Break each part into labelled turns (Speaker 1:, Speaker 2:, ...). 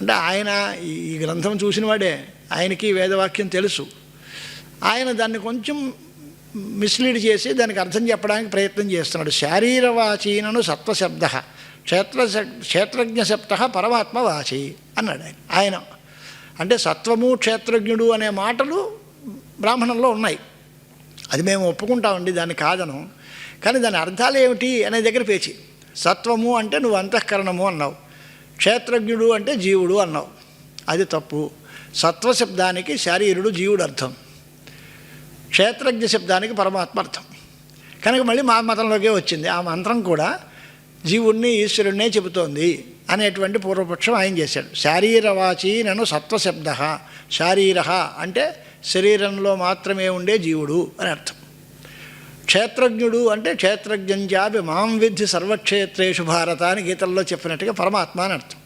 Speaker 1: అంటే ఆయన ఈ- గ్రంథం చూసినవాడే. ఆయనకి వేదవాక్యం తెలుసు. ఆయన దాన్ని కొంచెం మిస్లీడ్ చేసి దానికి అర్థం చెప్పడానికి ప్రయత్నం చేస్తున్నాడు. శారీరవాచీనను సత్వశబ్ద క్షేత్ర క్షేత్రజ్ఞ శబ్ద పరమాత్మ వాచి అన్నాడు ఆయన. ఆయన అంటే సత్వము క్షేత్రజ్ఞుడు అనే మాటలు బ్రాహ్మణంలో ఉన్నాయి. అది మేము ఒప్పుకుంటామండి దాన్ని కాదను. కానీ దాని అర్థాలు ఏమిటి అనే దగ్గర పేచి. సత్వము అంటే నువ్వు అంతఃకరణము అన్నావు. క్షేత్రజ్ఞుడు అంటే జీవుడు అన్నావు. అది తప్పు. సత్వ శబ్దానికి శారీరుడు జీవుడు అర్థం. క్షేత్రజ్ఞ శబ్దానికి పరమాత్మ అర్థం. కనుక మళ్ళీ మా మతంలోకే వచ్చింది. ఆ మంత్రం కూడా జీవుణ్ణి ఈశ్వరుణ్ణే చెబుతోంది అనేటువంటి పూర్వపక్షం ఆయన చేశాడు. శారీరవాచి నన్ను సత్వశబ్ద శారీర అంటే శరీరంలో మాత్రమే ఉండే జీవుడు అని అర్థం. క్షేత్రజ్ఞుడు అంటే క్షేత్రజ్ఞంచాపి మాం విద్ధి సర్వక్షేత్రేషు భారత అని గీతల్లో చెప్పినట్టుగా పరమాత్మ అని అర్థం.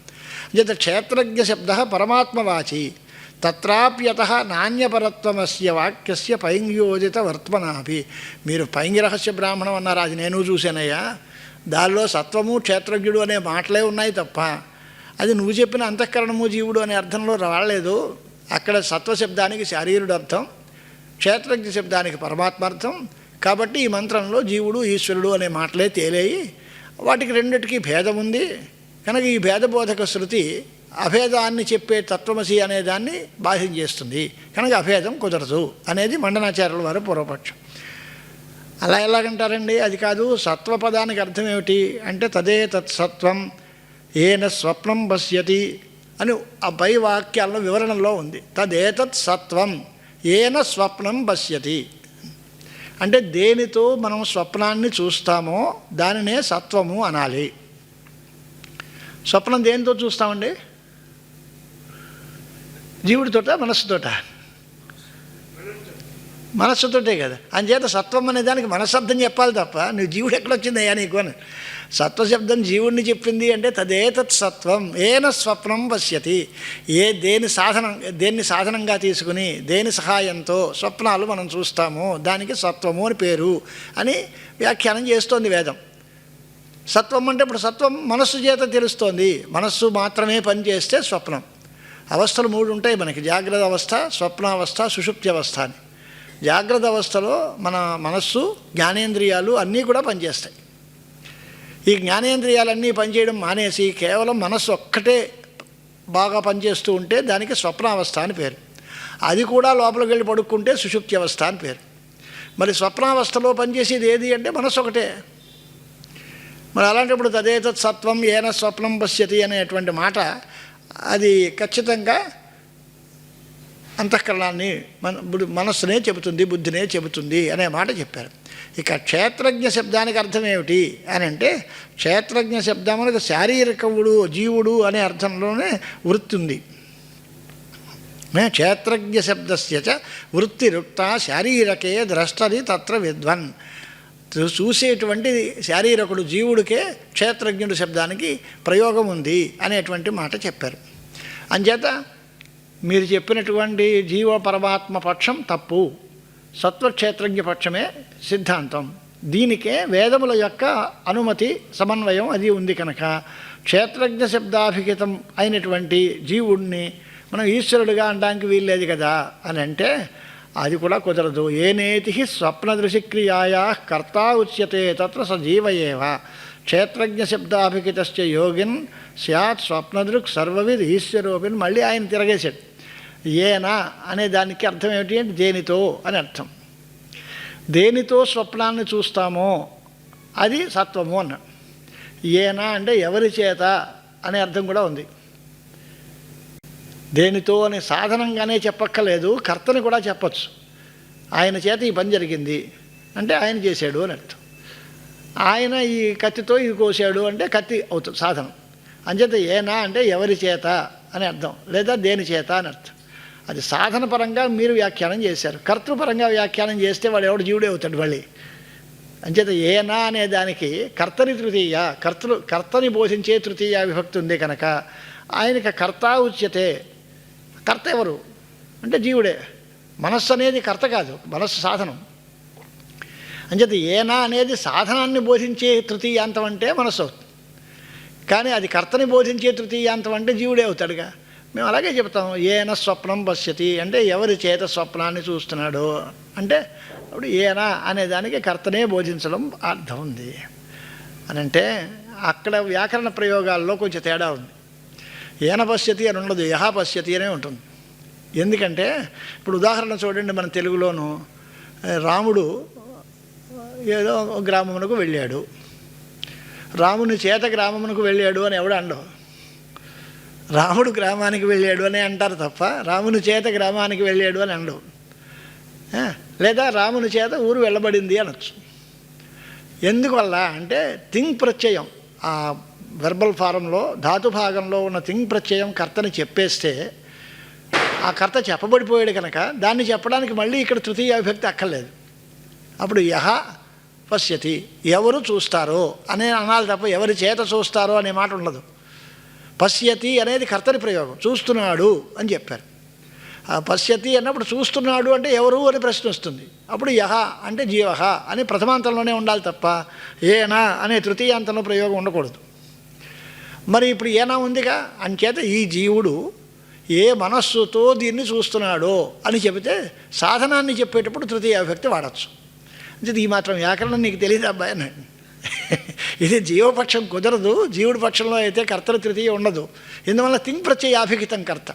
Speaker 1: చేత క్షేత్రజ్ఞ శబ్ద పరమాత్మవాచి తత్రాప్యత నాణ్యపరత్వమస్య వాక్యస్య పైంగ్యోజిత వర్త్మనాపి మీరు పైంగి రహస్య బ్రాహ్మణం అన్నారు అది నేను చూశానయ్యా. దానిలో సత్వము క్షేత్రజ్ఞుడు అనే మాటలే ఉన్నాయి తప్ప అది నువ్వు చెప్పిన అంతఃకరణము జీవుడు అనే అర్థంలో రాలేదు. అక్కడ సత్వశబ్దానికి శారీరుడు అర్థం క్షేత్రజ్ఞ శబ్దానికి పరమాత్మార్థం కాబట్టి ఈ మంత్రంలో జీవుడు ఈశ్వరుడు అనే మాటలే తేలేయి. వాటికి రెండిటికి భేదం ఉంది. కనుక ఈ భేదబోధక శృతి అభేదాన్ని చెప్పే తత్వమసి అనే దాన్ని బాధ్యం చేస్తుంది. కనుక అభేదం కుదరదు అనేది మండనాచార్యుల వారి పూర్వపక్షం. అలా ఎలాగంటారండి? అది కాదు సత్వపదానికి అర్థం ఏమిటి? అంటే తదే తత్సత్వం ఏన స్వప్నం పశ్యతి అని ఆ పై వాక్యాల్లో వివరణలో ఉంది. తదేతత్ సత్వం ఏన స్వప్నం పశ్యతి. అంటే దేనితో మనం స్వప్నాన్ని చూస్తామో దానినే సత్వము అనాలి. స్వప్నం దేనితో చూస్తామండి? జీవుడితోట మనస్సుతోట? మనస్సుతోటే కదా. అంచేత సత్వం అనే దానికి మనశబ్దం చెప్పాలి తప్ప నువ్వు జీవుడు ఎక్కడొచ్చిందయ్యా నీకు అని. సత్వశబ్దం జీవుడిని చెప్పింది అంటే తదేతత్ సత్వం. ఏన స్వప్నం పశ్యతి. ఏ దేని సాధనం దేన్ని సాధనంగా తీసుకుని దేని సహాయంతో స్వప్నాలు మనం చూస్తామో దానికి సత్వము అని పేరు అని వ్యాఖ్యానం చేస్తోంది వేదం. సత్వం అంటే ఇప్పుడు సత్వం మనస్సు చేత తెలుస్తోంది. మనస్సు మాత్రమే పనిచేస్తే స్వప్నం. అవస్థలు మూడు ఉంటాయి మనకి. జాగ్రత్త అవస్థ స్వప్నావస్థ సుషుప్తి అవస్థ అని. జాగ్రత్త అవస్థలో మన మనస్సు జ్ఞానేంద్రియాలు అన్నీ కూడా పనిచేస్తాయి. ఈ జ్ఞానేంద్రియాలన్నీ పనిచేయడం మానేసి కేవలం మనస్సు ఒక్కటే బాగా పనిచేస్తూ ఉంటే దానికి స్వప్నావస్థ అని పేరు. అది కూడా లోపలికి వెళ్ళి పడుక్కుంటే సుషుప్తి అవస్థ అని పేరు. మరి స్వప్నావస్థలో పనిచేసేది ఏది అంటే మనస్సు ఒకటే. మరి అలాంటప్పుడు తదేతత్ సత్వం ఏన స్వప్నం పశ్యతి అనేటువంటి మాట అది ఖచ్చితంగా అంతఃకరణాన్ని మన మనస్సునే చెబుతుంది బుద్ధినే చెబుతుంది అనే మాట చెప్పారు. ఇక క్షేత్రజ్ఞ శబ్దానికి అర్థం ఏమిటి అని అంటే క్షేత్రజ్ఞ శబ్దమునకు శారీరకవుడు జీవుడు అనే అర్థంలోనే వృత్తి ఉంది. క్షేత్రజ్ఞ శబ్దస్య చ వృత్తిరుక్త శారీరకే ద్రష్టది తత్ర విద్వన్. చూ- చూసేటువంటి శారీరకుడు జీవుడికే క్షేత్రజ్ఞుడు శబ్దానికి ప్రయోగం ఉంది అనేటువంటి మాట చెప్పారు. అంచేత మీరు చెప్పినటువంటి జీవ పరమాత్మ పక్షం తప్పు. సత్వక్షేత్రజ్ఞ పక్షమే సిద్ధాంతం. దీనికే వేదముల యొక్క అనుమతి సమన్వయం అది ఉంది కనుక. క్షేత్రజ్ఞ శబ్దాభిహితం అయినటువంటి జీవుణ్ణి మనం ఈశ్వరుడుగా అనడానికి వీల్లేదు కదా అని అంటే అది కూడా కుదరదు. ఏనేతి స్వప్నదృశిక్రియాయా కర్తా ఉచ్యతే తత్ర సజీవయేవ. క్షేత్రజ్ఞ శబ్దాభిహితశ్చ యోగిన్ స్యాత్ స్వప్నదృక్ సర్వవిద్ ఈశ్వరోపిన్ మళ్ళీ ఆయన తిరగేశాడు. ఏనా అనే దానికి అర్థం ఏమిటి అంటే దేనితో అని అర్థం. దేనితో స్వప్నాన్ని చూస్తామో అది సత్వము అన్నాడు ఏనా అంటే ఎవరి చేత అనే అర్థం కూడా ఉంది. దేనితో అని సాధనంగానే చెప్పక్కర్లేదు కర్తని కూడా చెప్పచ్చు. ఆయన చేత ఈ పని జరిగింది అంటే ఆయన చేశాడు అని అర్థం. ఆయన ఈ కత్తితో ఇది కోసాడు అంటే కత్తి అవుతుంది సాధనం. అంచేత ఏనా అంటే ఎవరి చేత అని అర్థం లేదా దేని చేత అని అర్థం. అది సాధన పరంగా మీరు వ్యాఖ్యానం చేశారు. కర్తృపరంగా వ్యాఖ్యానం చేస్తే వాడు ఎవడు జీవుడే అవుతాడు మళ్ళీ. అంచేత ఏనా అనే దానికి కర్తని తృతీయ కర్తలు కర్తని బోధించే తృతీయ విభక్తి ఉంది కనుక ఆయనకి కర్త ఉచ్యతే. కర్త ఎవరు? అంటే జీవుడే. మనస్సు అనేది కర్త కాదు మనస్సు సాధనం. అంచేత ఏనా అనేది సాధనాన్ని బోధించే తృతీయాంతం అంటే మనస్సు అవుతుంది. కానీ అది కర్తని బోధించే తృతీయాంతం అంటే జీవుడే అవుతాడుగా. మేము అలాగే చెప్తాం ఏన స్వప్నం పశ్యతి. అంటే ఎవరి చేత స్వప్నాన్ని చూస్తున్నాడో? అంటే అప్పుడు ఏనా అనే దానికి కర్తనే బోధించడం అర్థం ఉంది. అని అంటే అక్కడ వ్యాకరణ ప్రయోగాల్లో కొంచెం తేడా ఉంది. ఏన పశ్యతి అని ఉండదు యహా పశ్యతి అనే ఉంటుంది. ఎందుకంటే ఇప్పుడు ఉదాహరణ చూడండి మన తెలుగులోను. రాముడు ఏదో గ్రామమునకు వెళ్ళాడు. రాముని చేత గ్రామమునకు వెళ్ళాడు అని ఎవడు అండవు రాముడు గ్రామానికి వెళ్ళాడు అని అంటారు తప్ప రాముని చేత గ్రామానికి వెళ్ళాడు అని అనడు. లేదా రాముని చేత ఊరు వెళ్ళబడింది అనొచ్చు. ఎందువల్ల అంటే థింగ్ ప్రత్యయం. ఆ వెర్బల్ ఫారంలో ధాతు భాగంలో ఉన్న థింగ్ ప్రత్యయం కర్తని చెప్పేస్తే ఆ కర్త చెప్పబడిపోయాడు కనుక దాన్ని చెప్పడానికి మళ్ళీ ఇక్కడ తృతీయ విభక్తి అక్కర్లేదు. అప్పుడు యహ పశ్యతి ఎవరు చూస్తారో అనే అనాలి తప్ప ఎవరి చేత చూస్తారో అనే మాట ఉండదు. పశ్యతి అనేది కర్తరి ప్రయోగం. చూస్తున్నాడు అని చెప్పారు. ఆ పశ్యతి అన్నప్పుడు చూస్తున్నాడు అంటే ఎవరు అని ప్రశ్న వస్తుంది. అప్పుడు యహ అంటే జీవహ అని ప్రథమాంతంలోనే ఉండాలి తప్ప ఏనా అనే తృతీయాంతంలో ప్రయోగం ఉండకూడదు. మరి ఇప్పుడు ఏనా ఉందిగా? అంచేత ఈ జీవుడు ఏ మనస్సుతో దీన్ని చూస్తున్నాడో అని చెబితే సాధనాన్ని చెప్పేటప్పుడు తృతీయ విభక్తి వాడచ్చు. అంటే ఈ మాత్రం వ్యాకరణం నీకు తెలియదు అబ్బాయి అన్నాడు ఇది జీవపక్షం కుదరదు జీవుడి పక్షంలో అయితే కర్తల తృతీయ ఉండదు. ఇందువల్ల తింగ్ ప్రత్యయాభిహితం కర్త.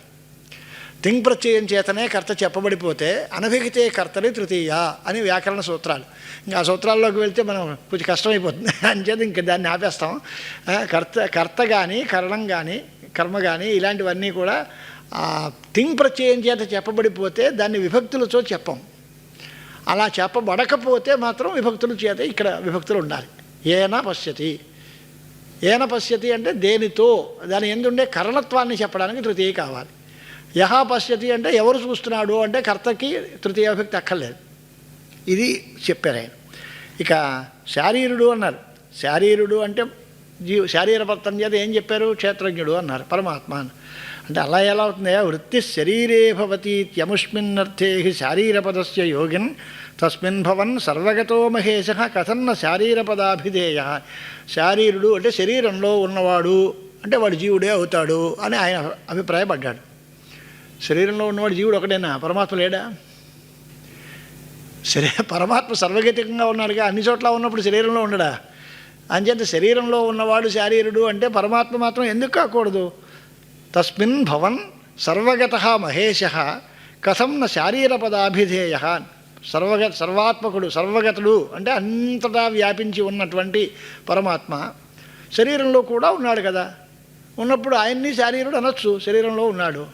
Speaker 1: తింగ్ ప్రత్యయం చేతనే కర్త చెప్పబడిపోతే అనభిహితే కర్తలే తృతీయ అని వ్యాకరణ సూత్రాలు. ఇంకా ఆ సూత్రాల్లోకి వెళ్తే మనం కొంచెం కష్టమైపోతుంది. అంచేది ఇంక దాన్ని ఆపేస్తాం. కర్త కర్త కానీ కరణం కానీ కర్మ కానీ ఇలాంటివన్నీ కూడా తింగ్ ప్రత్యయం చేత చెప్పబడిపోతే దాన్ని విభక్తులతో చెప్పం. అలా చెప్పబడకపోతే మాత్రం విభక్తుల చేత ఇక్కడ విభక్తులు ఉండాలి. ఏన పశ్యతి. ఏన పశ్యతి అంటే దేనితో? దాని ఎందుండే కరణత్వాన్ని చెప్పడానికి తృతీయ కావాలి. యహ పశ్యతి అంటే ఎవరు చూస్తున్నాడు అంటే కర్తకి తృతీయ విభక్తి అక్కర్లేదు. ఇది చెప్పారు ఆయన. ఇక శారీరుడు అన్నారు. శారీరుడు అంటే జీ శారీరపత్తం చేత ఏం చెప్పారు? క్షేత్రజ్ఞుడు అన్నారు. పరమాత్మ అంటే అలా ఎలా అవుతుంది వృత్తి శరీరే భవతి యముష్మిన్నర్థే శారీరపదస్య యోగిన్ తస్మిన్ భవన్ సర్వగతో మహేశ కథన్న శారీరపదాభిధేయ. శారీరుడు అంటే శరీరంలో ఉన్నవాడు అంటే వాడు జీవుడే అవుతాడు అని ఆయన అభిప్రాయపడ్డాడు. శరీరంలో ఉన్నవాడు జీవుడు ఒకడేనా? పరమాత్మ లేడా? శరీ పరమాత్మ సర్వగతికంగా ఉన్నాడుగా అన్ని చోట్ల ఉన్నప్పుడు శరీరంలో ఉండడా? అంచేత శరీరంలో ఉన్నవాడు శారీరుడు అంటే పరమాత్మ మాత్రం ఎందుకు కాకూడదు? తస్మిన్ భవన్ సర్వగత మహేష కథం న శారీరపదాభిధేయ. సర్వగ సర్వాత్మకుడు సర్వగతుడు అంటే అంతటా వ్యాపించి ఉన్నటువంటి పరమాత్మ శరీరంలో కూడా ఉన్నాడు కదా. ఉన్నప్పుడు ఆయన్ని శారీరుడు అనొచ్చు శరీరంలో ఉన్నాడు.